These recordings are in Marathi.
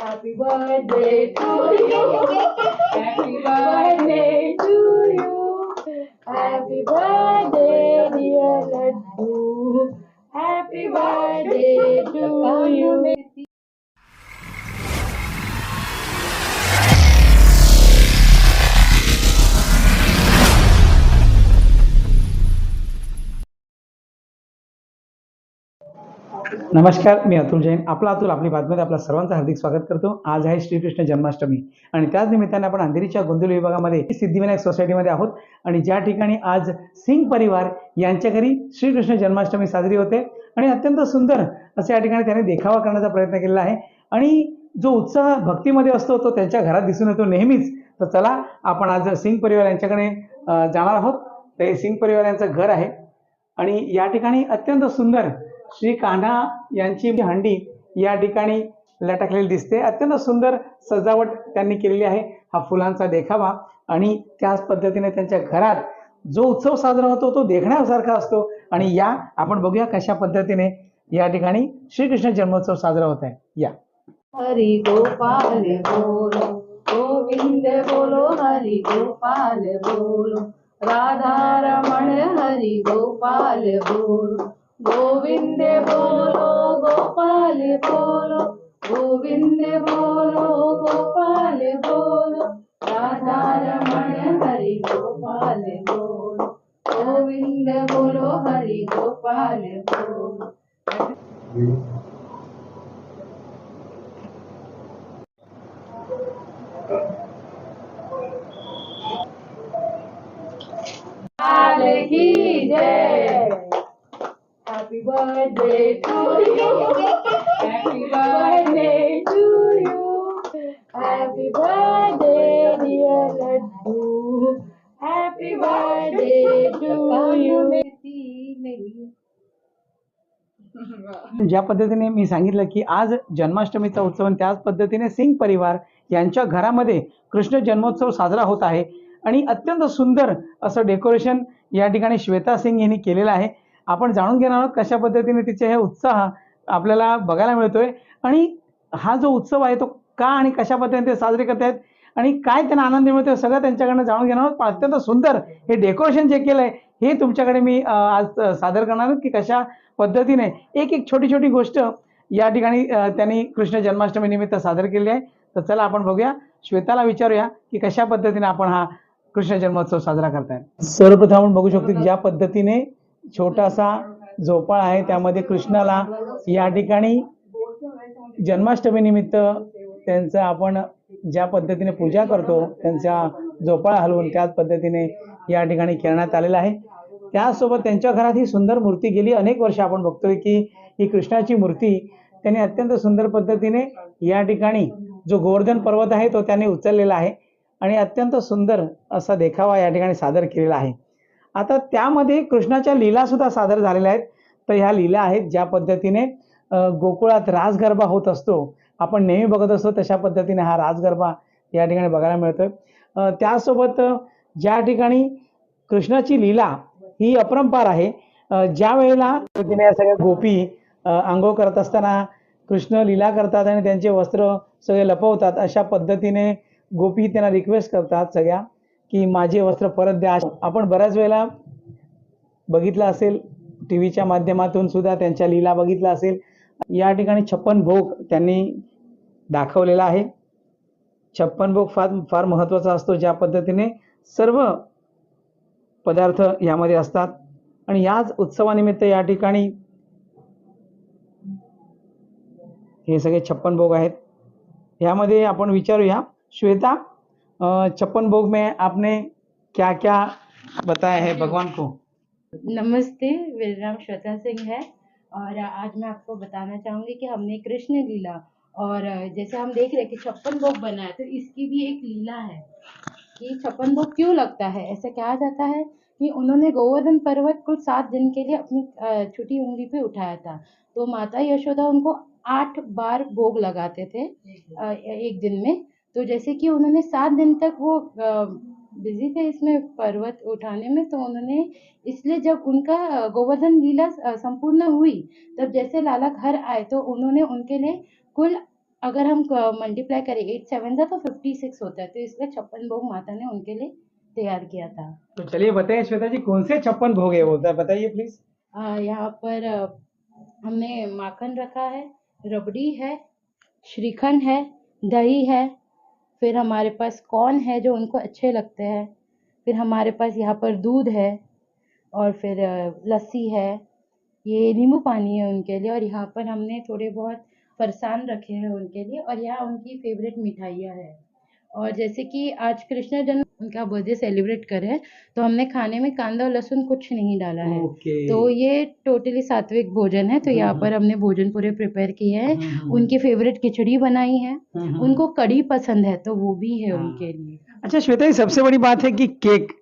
Happy birthday to you. Happy birthday to you. Happy birthday, dear Laddu. Happy birthday to you. नमस्कार मी अतुल जैन. आपला अतुल आपली बातमीमध्ये आपलं सर्वांचं हार्दिक स्वागत करतो. आज आहे श्रीकृष्ण जन्माष्टमी. आणि त्याच निमित्ताने आपण अंधेरीच्या गोंदिवली विभागामध्ये सिद्धिविनायक सोसायटीमध्ये आहोत. आणि ज्या ठिकाणी आज सिंग परिवार यांच्या घरी श्रीकृष्ण जन्माष्टमी साजरी होते. आणि अत्यंत सुंदर असं या ठिकाणी त्यांनी देखावा करण्याचा प्रयत्न केलेला आहे. आणि जो उत्साह भक्तीमध्ये असतो तो त्यांच्या घरात दिसून येतो नेहमीच. तर चला आपण आज सिंग परिवार यांच्याकडे जाणार आहोत. तर हे सिंग परिवार यांचं घर आहे. आणि या ठिकाणी अत्यंत सुंदर श्री कान्हा यांची हंडी या ठिकाणी लटकलेली दिसते. अत्यंत सुंदर सजावट त्यांनी केलेली आहे. हा फुलांचा देखावा आणि त्याच पद्धतीने त्यांच्या घरात जो उत्सव साजरा होतो तो देखण्यासारखा असतो. आणि या आपण बघूया कशा पद्धतीने या ठिकाणी श्रीकृष्ण जन्मोत्सव साजरा होत आहे. या. हरी गोपाल बोलो गोविंद बोलो हरी गोपाल बोलो राधा रमण हरी गोपाल बोलो. गोविंद बोलो गोपाल बोलो गोविंद बोलो गोपाल बोलो राधा रमण हरि गोपाल बोलो गोविंद बोलो हरि गोपाल बोलो लाल की जय happy birthday to you happy birthday to you happy birthday dear Laddu happy birthday to ज्या पद्धतीने मी सांगितलं की आज जन्माष्टमीचा उत्सव आणि त्याच पद्धतीने सिंग परिवार यांच्या घरामध्ये कृष्ण जन्मोत्सव साजरा होत आहे. आणि अत्यंत सुंदर असं डेकोरेशन या ठिकाणी श्वेता सिंग यांनी केलेलं आहे. आपण जाणून घेणार आहोत कशा पद्धतीने तिचे हे उत्साह आपल्याला बघायला मिळतोय. आणि हा जो उत्सव आहे तो का आणि कशा पद्धतीने ते साजरे करत आहेत आणि काय त्यांना आनंद मिळतोय सगळं त्यांच्याकडनं जाणून घेणार आहोत. पण अत्यंत सुंदर हे डेकोरेशन जे केलं आहे हे तुमच्याकडे मी आज सादर करणार आहोत की कशा पद्धतीने एक एक छोटी छोटी गोष्ट या ठिकाणी त्यांनी कृष्ण जन्माष्टमी निमित्त सादर केली आहे. तर चला आपण बघूया श्वेताला विचारूया की कशा पद्धतीने आपण हा कृष्ण जन्मोत्सव साजरा करताय. सर्वप्रथम आपण बघू शकतो ज्या पद्धतीने छोटासा झोपाळा आहे. त्यामध्ये कृष्णाला या ठिकाणी जन्माष्टमीनिमित्त त्यांचं आपण ज्या पद्धतीने पूजा करतो त्यांचा झोपाळा हलवून त्याच पद्धतीने या ठिकाणी करण्यात आलेला आहे. त्यासोबत त्यांच्या घरात ही सुंदर मूर्ती गेली. अनेक वर्ष आपण बघतोय की ही कृष्णाची मूर्ती त्यांनी अत्यंत सुंदर पद्धतीने या ठिकाणी जो गोवर्धन पर्वत आहे तो त्यांनी उचललेला आहे आणि अत्यंत सुंदर असा देखावा या ठिकाणी सादर केलेला आहे. आता त्यामध्ये कृष्णाच्या लीला सुद्धा सादर झालेल्या आहेत. तर ह्या लीला आहेत ज्या पद्धतीने गोकुळात रासगरबा होत असतो. आपण नेहमी बघत असतो तशा पद्धतीने हा रासगरबा या ठिकाणी बघायला मिळतोय. त्यासोबत ज्या ठिकाणी कृष्णाची लीला ही अपरंपार आहे ज्या वेळेला तिने या सगळ्या गोपी आंघोळ करत असताना कृष्ण लीला करतात आणि त्यांचे वस्त्र सगळे लपवतात अशा पद्धतीने गोपी त्यांना रिक्वेस्ट करतात सगळ्या. की माझे वस्त्र परत द्या. आपण बऱ्याच वेळेला बघितलं असेल टी व्हीच्या माध्यमातून सुद्धा त्यांच्या लीला बघितला असेल. या ठिकाणी छप्पन भोग त्यांनी दाखवलेला आहे. छप्पन भोग फार फार महत्त्वाचा असतो ज्या पद्धतीने सर्व पदार्थ यामध्ये असतात. आणि याच उत्सवानिमित्त या ठिकाणी हे सगळे छप्पन भोग आहेत. यामध्ये आपण विचारूया श्वेता छप्पन भोग में आपने क्या क्या बताया है भगवान को? नमस्ते मेरा नाम श्वेता सिंह है। और आज मैं आपको बताना चाहूँगी कि हमने कृष्ण लीला और जैसे हम देख रहे हैं कि छप्पन भोग बना है तो इसकी भी एक लीला है कि छप्पन भोग क्यों लगता है? ऐसा कहा जाता है कि उन्होंने गोवर्धन पर्वत को सात दिन के लिए अपनी छोटी उंगली पे उठाया था। तो माता यशोदा उनको आठ बार भोग लगाते थे एक दिन में। तो जैसे कि उन्होंने सात दिन तक वो बिज़ी थे इसमें पर्वत उठाने में तो उन्होंने इसलिए जब उनका गोवर्धन लीला संपूर्ण हुई तब जैसे लाला घर आए तो उन्होंने उनके लिए कुल अगर हम मल्टीप्लाई करें एट सेवन था तो फिफ्टी सिक्स होता है तो इसलिए छप्पन भोग माता ने उनके लिए तैयार किया था। तो चलिए बताइए श्वेता जी कौन से छप्पन भोग है वो बताइए प्लीज़ यहाँ पर हमने माखन रखा है रबड़ी है श्रीखंड है दही है फिर हमारे पास कॉर्न है जो उनको अच्छे लगते हैं? फिर हमारे पास यहाँ पर दूध है और फिर लस्सी है। ये नींबू पानी है उनके लिए और यहाँ पर हमने थोड़े बहुत फरसान रखे हैं उनके लिए और यहाँ उनकी फेवरेट मिठाइयाँ हैं। और जैसे कि आज कृष्णा जन्म उनका बर्थडे सेलिब्रेट करें तो हमने खाने में कांदा और लहसुन कुछ नहीं डाला है। ओके। तो ये टोटली सात्विक भोजन है तो यहाँ हम्म। पर हमने भोजन पूरे प्रिपेयर किए हैं। हम्म, उनकी फेवरेट खिचड़ी बनाई है। हम्म, उनको कड़ी पसंद है तो वो भी है हाँ। उनके लिए। अच्छा श्वेता जी सबसे बड़ी बात है कि केक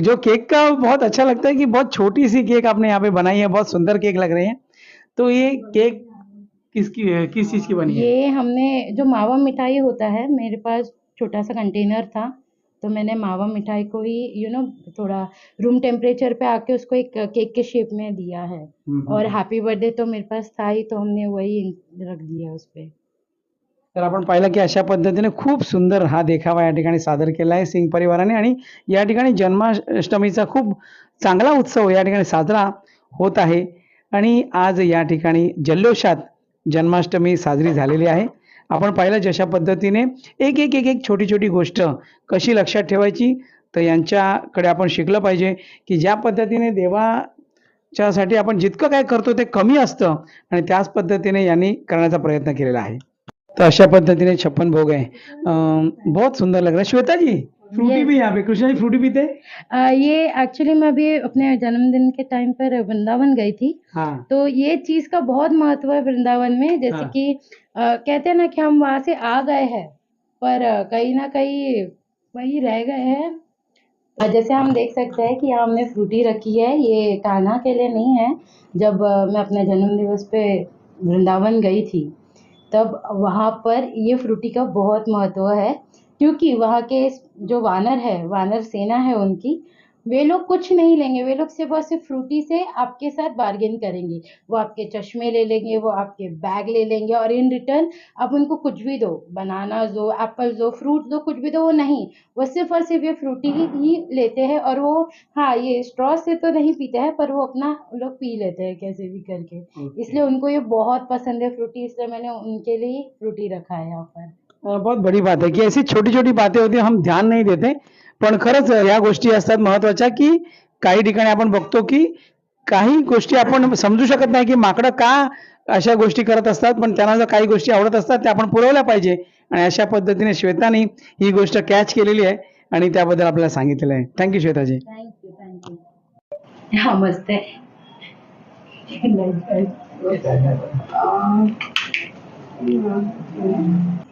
जो केक का बहुत अच्छा लगता है कि बहुत छोटी सी केक आपने यहाँ पे बनाई है बहुत सुंदर केक लग रहे हैं। तो ये केक किसकी किस चीज़ की बनी है? ये हमने जो मावा मिठाई होता है मेरे पास छोटा सा कंटेनर था तो मैंने मावा मिठाई को ही यू नो थोड़ा रूम टेम्परेचर पे आके उसको एक केक के शेप में दिया है। और. हैप्पी बर्थडे तो मेरे पास था ही तो हमने वही रख दिया उस पे। तर आपण पाहिलं की अशा पद्धतीने खूप सुंदर हा देखावा या ठिकाणी सादर केला आहे सिंग परिवाराने आणि या ठिकाणी जन्माष्टमीचा खूप चांगला उत्सव या ठिकाणी साजरा होत आहे. आणि आज या ठिकाणी जल्लोषात जन्माष्टमी साजरी झालेली आहे. आपण पाहिलं जशा पद्धतीने एक एक एक एक छोटी छोटी गोष्ट कशी लक्षात ठेवायची तर यांच्याकडे आपण शिकलं पाहिजे की ज्या पद्धतीने देवाच्यासाठी आपण जितकं काय करतो ते कमी असतं आणि त्याच पद्धतीने यांनी करण्याचा प्रयत्न केलेला आहे. तर अशा पद्धतीने छप्पन भोग आहे. बहुत सुंदर लग रहा फ्रूटी भी यहाँ पे कृष्णा जी फ्रूटी पीते आ, ये एक्चुअली मैं अभी अपने जन्मदिन के टाइम पर वृंदावन गई थी। हाँ। तो ये चीज़ का बहुत महत्व है वृंदावन में जैसे हाँ। कि अ, कहते हैं ना कि हम वहाँ से आ गए हैं पर कहीं ना कहीं वही रह गए हैं। जैसे हम देख सकते हैं कि यहाँ हमने फ्रूटी रखी है ये कान्हा के लिए नहीं है। जब मैं अपने जन्म दिवस पे वृंदावन गई थी तब वहाँ पर ये फ्रूटी का बहुत महत्व है। क्योंकि वहाँ के जो वानर है वानर सेना है उनकी वे लोग कुछ नहीं लेंगे। वे लोग सिर्फ़ और सिर्फ़ फ्रूटी से आपके साथ बार्गेन करेंगे। वो आपके चश्मे ले लेंगे वो आपके बैग ले लेंगे और इन रिटर्न आप उनको कुछ भी दो बनाना दो एप्पल दो फ्रूट दो कुछ भी दो वो नहीं। वो सिर्फ़ और सिर्फ़ ये फ्रूटी ही, लेते हैं और वो हाँ ये स्ट्रॉ से तो नहीं पीते हैं पर वो अपना लोग पी लेते हैं कैसे भी करके। इसलिए उनको ये बहुत पसंद है फ्रूटी इसलिए मैंने उनके लिए फ्रूटी रखा है यहाँ पर। बहुत बड़ी बात है की ऐसी छोटी छोटी बातें होती हम ध्यान नाही देते पण खरंच या गोष्टी असतात महत्त्वाच्या की काही ठिकाणी आपण बघतो की काही गोष्टी आपण समजू शकत नाही की माकडं का अशा गोष्टी करत असतात पण त्यांना जर काही गोष्टी आवडत असतात त्या आपण पुरवल्या पाहिजे. आणि अशा पद्धतीने श्वेतानी ही गोष्ट कॅच केलेली आहे आणि त्याबद्दल आपल्याला सांगितलेलं आहे. Thank you Shwetaji. You thank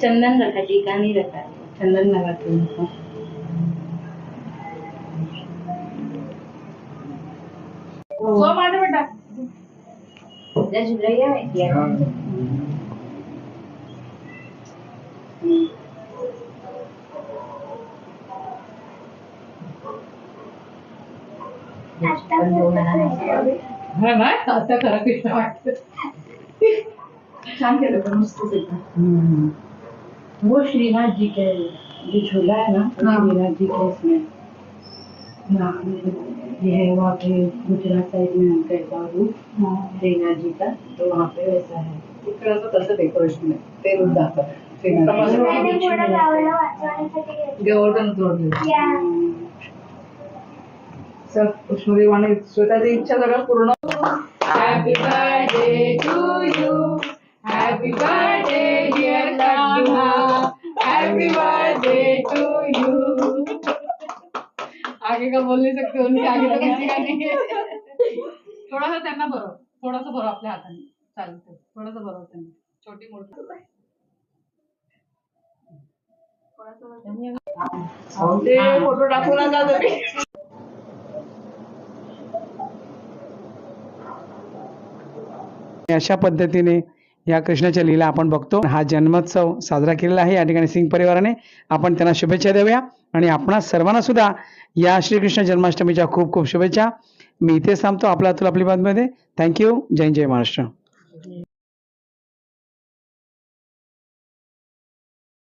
चंदन रखा टीका नहीं रखा चंदन माझा बेटा झुलैया किया हा ना असं खरं कृष्ण वाटतं. छान केलं पण मस्तच एकदम वो श्रीनाथ जी के जो झूला है ना हाँ। श्रीनाथ जी के इसमें हाँ, ये है वहाँ पे गुजरात साइड में उनका एक और श्रीनाथ जी का तो वहाँ पे वैसा है इकडचं तसं डेकोरेशन आहे ते रूप दाखव गोवर्धन जोडले सर पुष्पदेवाने स्वतःची इच्छा सगळं पूर्ण Happy birthday to you. Happy birthday, dear Lama. Happy birthday to you. आगे का बोल नहीं सकते उनके आगे तो किसी का नहीं है थोडासा त्यांना बरं थोडंसं बरं आपल्या हाताने. चालतं थोडंसं बरं त्यांना छोटी मोठी ते फोटो टाकू नका तुम्ही अशा पद्धतीने या कृष्णाच्या लीला आपण बघतो. हा जन्मोत्सव साजरा केलेला आहे. या ठिकाणी सिंग परिवाराने आपण त्यांना शुभेच्छा देऊया. आणि आपणा सर्वांना सुद्धा या श्रीकृष्ण जन्माष्टमीच्या खूप खूप शुभेच्छा. मी इथेच थांबतो आपला अतुल आपली बातमीमध्ये. थँक्यू जय जय महाराष्ट्र.